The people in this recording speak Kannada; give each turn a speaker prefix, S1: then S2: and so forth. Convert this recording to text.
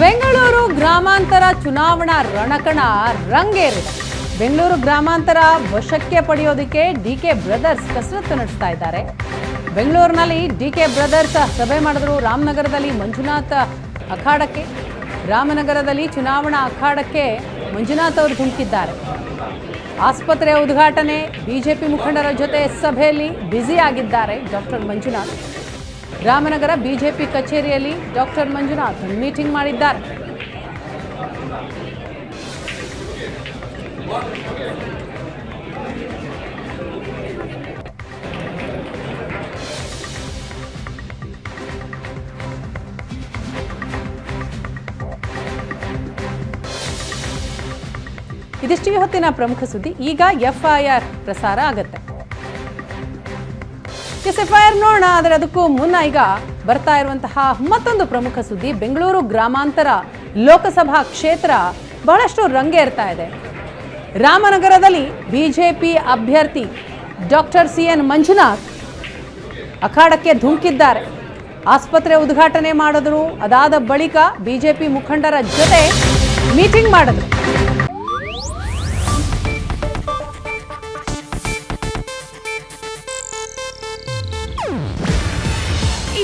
S1: ಬೆಂಗಳೂರು ಗ್ರಾಮಾಂತರ ಚುನಾವಣಾ ರಣಕಣ ರಂಗೇರಿದೆ. ಬೆಂಗಳೂರು ಗ್ರಾಮಾಂತರ ವಶಕ್ಕೆ ಪಡೆಯೋದಕ್ಕೆ ಡಿ ಕೆ ಬ್ರದರ್ಸ್ ಕಸರತ್ತು ನಡೆಸ್ತಾ ಇದ್ದಾರೆ. ಬೆಂಗಳೂರಿನಲ್ಲಿ ಡಿ ಕೆ ಬ್ರದರ್ಸ್ ಸಭೆ ಮಾಡಿದ್ರು ರಾಮನಗರದಲ್ಲಿ ಮಂಜುನಾಥ ಅಖಾಡಕ್ಕೆ. ರಾಮನಗರದಲ್ಲಿ ಚುನಾವಣಾ ಅಖಾಡಕ್ಕೆ ಮಂಜುನಾಥ್ ಅವರು ಧುಮುಕಿದ್ದಾರೆ. ಆಸ್ಪತ್ರೆ ಉದ್ಘಾಟನೆ, ಬಿಜೆಪಿ ಮುಖಂಡರ ಜೊತೆ ಸಭೆಯಲ್ಲಿ ಬ್ಯುಸಿ ಆಗಿದ್ದಾರೆ ಡಾಕ್ಟರ್ ಮಂಜುನಾಥ್. ರಾಮನಗರ ಬಿಜೆಪಿ ಕಚೇರಿಯಲ್ಲಿ ಡಾಕ್ಟರ್ ಮಂಜುನಾಥ್ ಮೀಟಿಂಗ್ ಮಾಡಿದ್ದಾರೆ. ಇದಿಷ್ಟು ಹೊತ್ತಿನ ಪ್ರಮುಖ ಸುದ್ದಿ, ಈಗ ಎಫ್ಐಆರ್ ಪ್ರಸಾರ ಆಗತ್ತೆ. ಎಸ್ ಎಫ್ ಐ ನೋಡೋಣ, ಆದರೆ ಅದಕ್ಕೂ ಮುನ್ನ ಈಗ ಬರ್ತಾ ಇರುವಂತಹ ಮತ್ತೊಂದು ಪ್ರಮುಖ ಸುದ್ದಿ. ಬೆಂಗಳೂರು ಗ್ರಾಮಾಂತರ ಲೋಕಸಭಾ ಕ್ಷೇತ್ರ ಬಹಳಷ್ಟು ರಂಗೇರ್ತಾ ಇದೆ. ರಾಮನಗರದಲ್ಲಿ ಬಿಜೆಪಿ ಅಭ್ಯರ್ಥಿ ಡಾಕ್ಟರ್ ಸಿ ಎನ್ ಮಂಜುನಾಥ್ ಅಖಾಡಕ್ಕೆ ಧುಮುಕಿದ್ದಾರೆ. ಆಸ್ಪತ್ರೆ ಉದ್ಘಾಟನೆ ಮಾಡಿದ್ರು. ಅದಾದ ಬಳಿಕ ಬಿಜೆಪಿ ಮುಖಂಡರ ಜೊತೆ ಮೀಟಿಂಗ್ ಮಾಡಿದ್ರು.